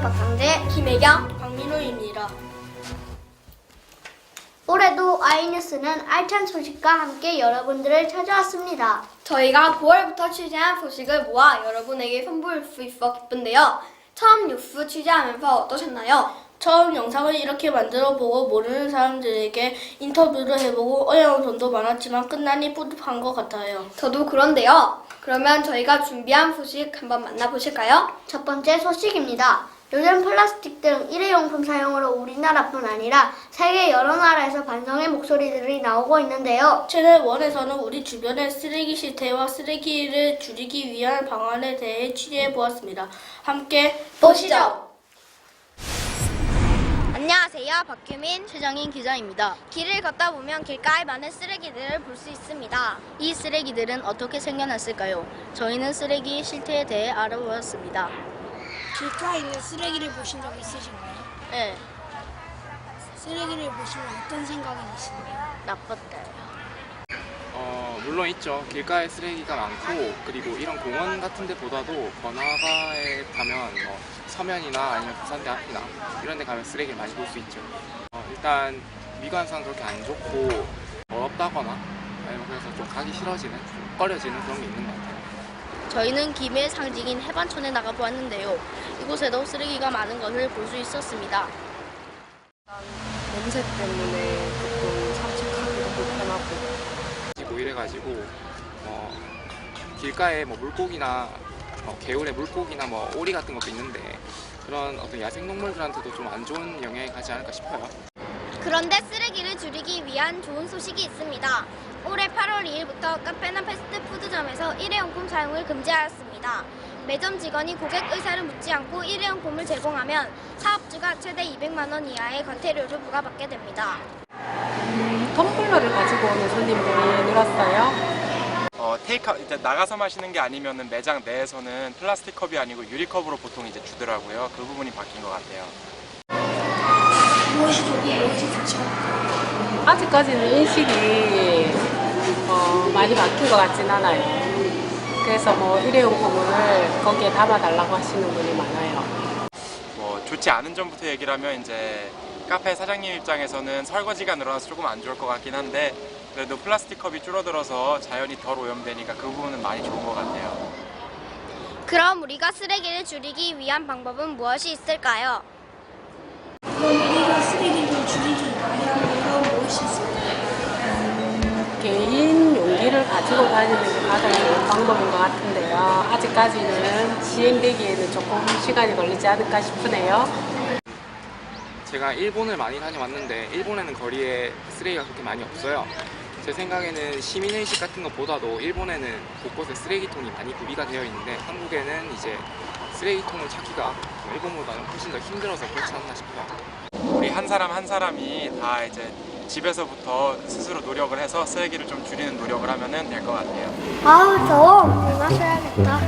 박상재, 김혜경. 박민호입니다. 올해도 아이뉴스는 알찬 소식과 함께 여러분들을 찾아왔습니다. 저희가 9월부터 취재한 소식을 모아 여러분에게 선보일 수 있어 기쁜데요. 처음 뉴스 취재하면서 어떠셨나요? 처음 영상을 이렇게 만들어 보고 모르는 사람들에게 인터뷰를 해보고 어려운 점도 많았지만 끝나니 뿌듯한 것 같아요. 저도 그런데요. 그러면 저희가 준비한 소식 한번 만나보실까요? 첫 번째 소식입니다. 요즘 플라스틱 등 일회용품 사용으로 우리나라뿐 아니라 세계 여러 나라에서 반성의 목소리들이 나오고 있는데요. 채널 1에서는 우리 주변의 쓰레기 실태와 쓰레기를 줄이기 위한 방안에 대해 취재해 보았습니다. 함께 보시죠. 안녕하세요. 박규민. 최정인 기자입니다. 길을 걷다 보면 길가에 많은 쓰레기들을 볼 수 있습니다. 이 쓰레기들은 어떻게 생겨났을까요? 저희는 쓰레기 실태에 대해 알아보았습니다. 길가에 있는 쓰레기를 보신 적 있으신가요? 네, 쓰레기를 보시면 어떤 생각이 드시나요? 나빴대요. 어, 물론 있죠. 길가에 쓰레기가 많고 그리고 이런 공원 같은 데보다도 번화가에 가면 뭐 서면이나 아니면 부산대 앞이나 이런 데 가면 쓰레기를 많이 볼 수 있죠. 어, 일단 미관상 그렇게 안 좋고 더럽다거나 아니면 그래서 좀 가기 싫어지는, 좀 꺼려지는 그런 게 있는 것 같아요. 저희는 김해의 상징인 해반촌에 나가보았는데요. 이곳에도 쓰레기가 많은 것을 볼 수 있었습니다. 냄새 때문에 조금 산책하기도 불편하고 그리고 이래가지고 뭐 길가에 뭐 물고기나 어, 개울에 물고기나 뭐 오리 같은 것도 있는데 그런 어떤 야생동물들한테도 좀 안 좋은 영향이 가지 않을까 싶어요. 그런데 쓰레기를 줄이기 위한 좋은 소식이 있습니다. 올해 8월 2일부터 카페나 패스트푸드점에서 일회용품 사용을 금지하였습니다. 매점 직원이 고객 의사를 묻지 않고 일회용품을 제공하면 사업주가 최대 200만 원 이하의 과태료를 부과받게 됩니다. 텀블러를 가지고 오는 손님들이 늘었어요. 어, 테이크 이제 나가서 마시는 게 아니면은 매장 내에서는 플라스틱 컵이 아니고 유리 컵으로 보통 이제 주더라고요. 그 부분이 바뀐 것 같아요. 무엇이 좋고 무엇이 좋죠? 아직까지는 인식이 어, 많이 바뀐 것 같진 않아요. 그래서 뭐 일회용품을 거기에 담아달라고 하시는 분이 많아요. 뭐 좋지 않은 점부터 얘기를 하면 이제 카페 사장님 입장에서는 설거지가 늘어나서 조금 안 좋을 것 같긴 한데 그래도 플라스틱 컵이 줄어들어서 자연이 덜 오염되니까 그 부분은 많이 좋은 것 같아요. 그럼 우리가 쓰레기를 줄이기 위한 방법은 무엇이 있을까요? 가지고 다니는 게 가장 좋은 방법인 것 같은데요. 아직까지는 시행되기에는 조금 시간이 걸리지 않을까 싶으네요. 제가 일본을 많이 다녀왔는데 일본에는 거리에 쓰레기가 그렇게 많이 없어요. 제 생각에는 시민의식 같은 것보다도 일본에는 곳곳에 쓰레기통이 많이 구비가 되어 있는데 한국에는 이제 쓰레기통을 찾기가 일본보다는 훨씬 더 힘들어서 그렇지 않나 싶어요. 우리 한 사람 한 사람이 다 이제 집에서부터 스스로 노력을 해서 쓰레기를 좀 줄이는 노력을 하면은 될것 같아요. 아우 더워 물 마셔야겠다.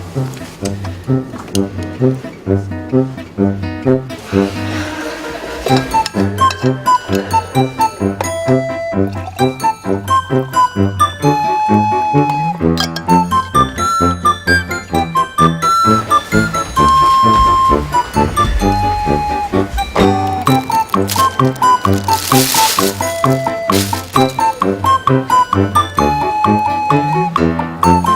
Thank you.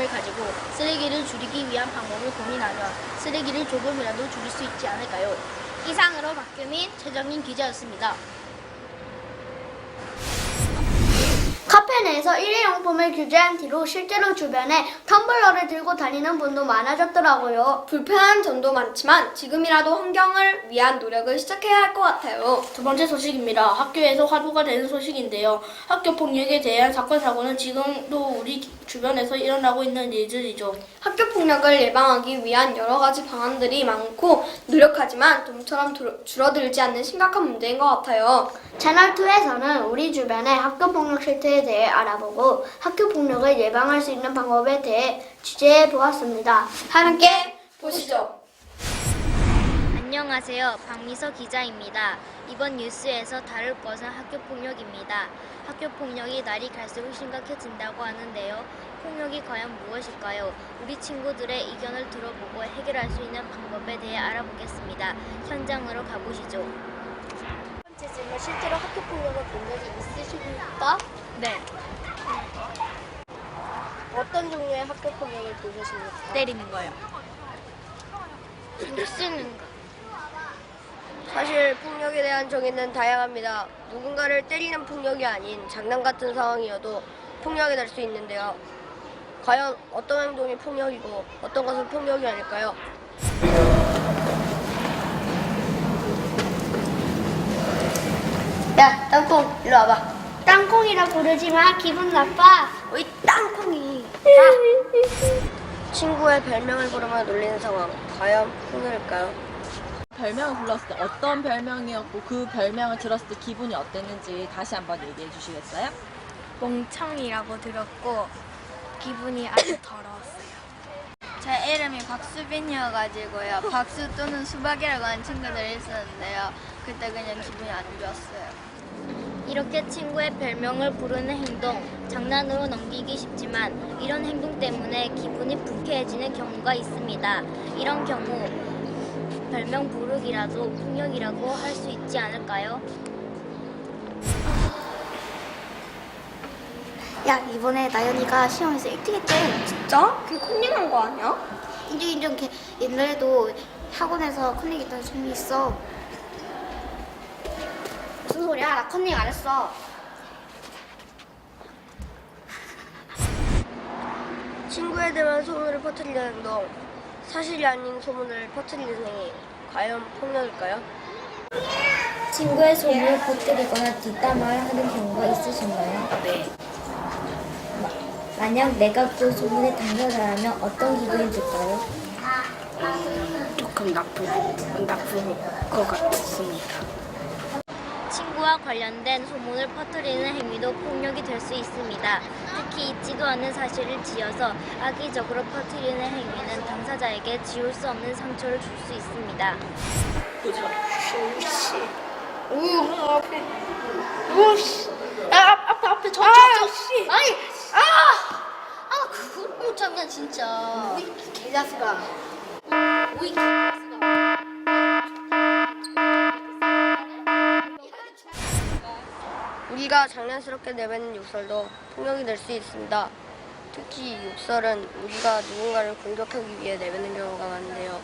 관심을 가지고 쓰레기를 줄이기 위한 방법을 고민하면 쓰레기를 조금이라도 줄일 수 있지 않을까요? 이상으로 박규민 최정인 기자였습니다. 카페 내에서 일회용품을 규제한 뒤로 실제로 주변에 텀블러를 들고 다니는 분도 많아졌더라고요. 불편한 점도 많지만 지금이라도 환경을 위한 노력을 시작해야 할 것 같아요. 두 번째 소식입니다. 학교에서 화두가 되는 소식인데요. 학교 폭력에 대한 사건 사고는 지금도 우리 주변에서 일어나고 있는 일들이죠. 학교 폭력을 예방하기 위한 여러 가지 방안들이 많고 노력하지만 좀처럼 줄- 줄어들지 않는 심각한 문제인 것 같아요. 채널2에서는 우리 주변의 학교 폭력 실태에 대해 알아보고 학교 폭력을 예방할 수 있는 방법에 대해 취재해 보았습니다. 함께 보시죠. 안녕하세요. 박미서 기자입니다. 이번 뉴스에서 다룰 것은 학교폭력입니다. 학교폭력이 날이 갈수록 심각해진다고 하는데요. 폭력이 과연 무엇일까요? 우리 친구들의 의견을 들어보고 해결할 수 있는 방법에 대해 알아보겠습니다. 현장으로 가보시죠. 첫 번째 질문, 실제로 학교폭력을 본 적이 있으십니까? 네. 어떤 종류의 학교폭력을 보셨습니까? 때리는 거요. 쓰는 거. 사실 폭력에 대한 정의는 다양합니다. 누군가를 때리는 폭력이 아닌 장난 같은 상황이어도 폭력이 될 수 있는데요. 과연 어떤 행동이 폭력이고 어떤 것은 폭력이 아닐까요? 야, 땅콩, 일로 와봐. 땅콩이라 부르지 마. 기분 나빠. 어이 땅콩이. 친구의 별명을 부르며 놀리는 상황. 과연 폭력일까요? 별명을 불렀을 때 어떤 별명이었고 그 별명을 들었을 때 기분이 어땠는지 다시 한번 얘기해 주시겠어요? 멍청이라고 들었고 기분이 아주 더러웠어요. 제 이름이 박수빈이어가지고요. 박수 또는 수박이라고 하는 친구들이 있었는데요. 그때 그냥 기분이 안 좋았어요. 이렇게 친구의 별명을 부르는 행동, 장난으로 넘기기 쉽지만 이런 행동 때문에 기분이 불쾌해지는 경우가 있습니다. 이런 경우 별명 부르기라도 폭력이라고 할 수 있지 않을까요? 야 이번에 나연이가 시험에서 1등 했대. 진짜? 그게 컨닝한 거 아니야? 인정 인정. 걔 옛날에도 학원에서 컨닝 했던 소문이 있어. 무슨 소리야? 나 컨닝 안 했어. 친구에 대한 소문을 퍼뜨리는 행동. 사실이 아닌 소문을 퍼뜨리는 행위. 과연 폭력일까요? 친구의 소문을 퍼뜨리거나 뒷담화를 하는 경우가 있으신가요? 네. 만약 내가 그 소문의 당사자라면 어떤 기분이 들까요? 조금 나쁠, 나쁠 것 같습니다. 친구와 관련된 소문을 퍼뜨리는 행위도 폭력이 될 수 있습니다. 특히 있지도 않은 사실을 지어서 악의적으로 퍼뜨리는 행위는 당사자에게 지울 수 없는 상처를 줄 수 있습니다. 우, 앞에. 우, 씨. 야, 앞, 앞에, 앞에, 저, 저, 저. 씨. 아니, 아! 아, 그걸 못 참냐, 진짜. 우리 개자식아. 우리 개자식아. 우리가 장난스럽게 내뱉는 욕설도 폭력이 될 수 있습니다. 특히 욕설은 우리가 누군가를 공격하기 위해 내뱉는 경우가 많은데요.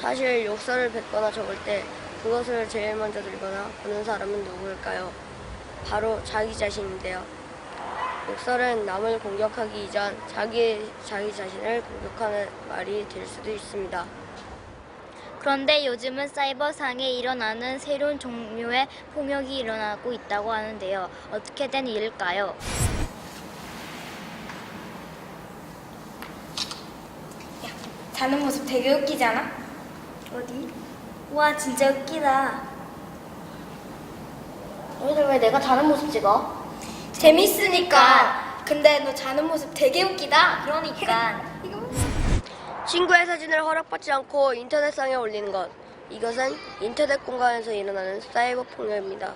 사실 욕설을 뱉거나 적을 때 그것을 제일 먼저 들거나 보는 사람은 누구일까요? 바로 자기 자신인데요. 욕설은 남을 공격하기 이전 자기, 자기 자신을 공격하는 말이 될 수도 있습니다. 그런데 요즘은 사이버상에 일어나는 새로운 종류의 폭력이 일어나고 있다고 하는데요. 어떻게 된 일일까요? 자는 모습 되게 웃기지 않아? 어디? 와 진짜 웃기다. 너희들 왜 내가 자는 모습 찍어? 재밌으니까. 근데 너 자는 모습 되게 웃기다. 그러니까 친구의 사진을 허락받지 않고 인터넷상에 올리는 것. 이것은 인터넷 공간에서 일어나는 사이버 폭력입니다.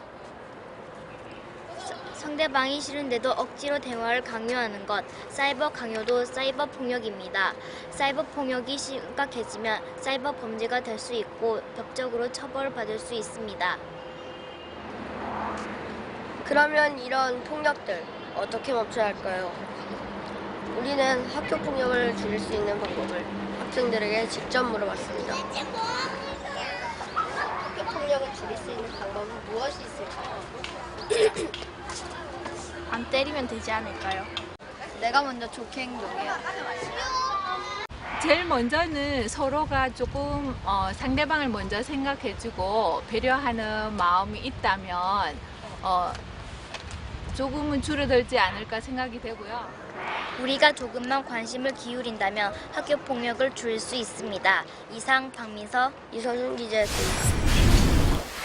상대방이 싫은데도 억지로 대화를 강요하는 것, 사이버 강요도 사이버 폭력입니다. 사이버 폭력이 심각해지면 사이버 범죄가 될 수 있고 법적으로 처벌을 받을 수 있습니다. 그러면 이런 폭력들 어떻게 멈춰야 할까요? 우리는 학교 폭력을 줄일 수 있는 방법을 학생들에게 직접 물어봤습니다. 학교 폭력을 줄일 수 있는 방법은 무엇이 있을까요? 안 때리면 되지 않을까요? 내가 먼저 좋게 행동해요. 제일 먼저는 서로가 조금 어, 상대방을 먼저 생각해주고 배려하는 마음이 있다면 어, 조금은 줄어들지 않을까 생각이 되고요. 우리가 조금만 관심을 기울인다면 학교 폭력을 줄일 수 있습니다. 이상 박민서 이서준 기자였습니다.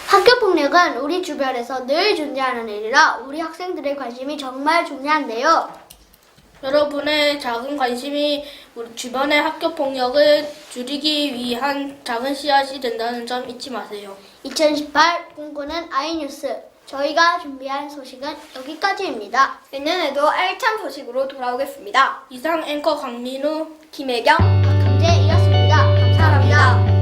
학교 폭력은 우리 주변에서 늘 존재하는 일이라 우리 학생들의 관심이 정말 중요한데요. 여러분의 작은 관심이 우리 주변의 학교 폭력을 줄이기 위한 작은 씨앗이 된다는 점 잊지 마세요. 2018 꿈꾸는 아이뉴스 저희가 준비한 소식은 여기까지입니다. 내년에도 알찬 소식으로 돌아오겠습니다. 이상 앵커 강민우 김혜경 박금재이었습니다. 감사합니다.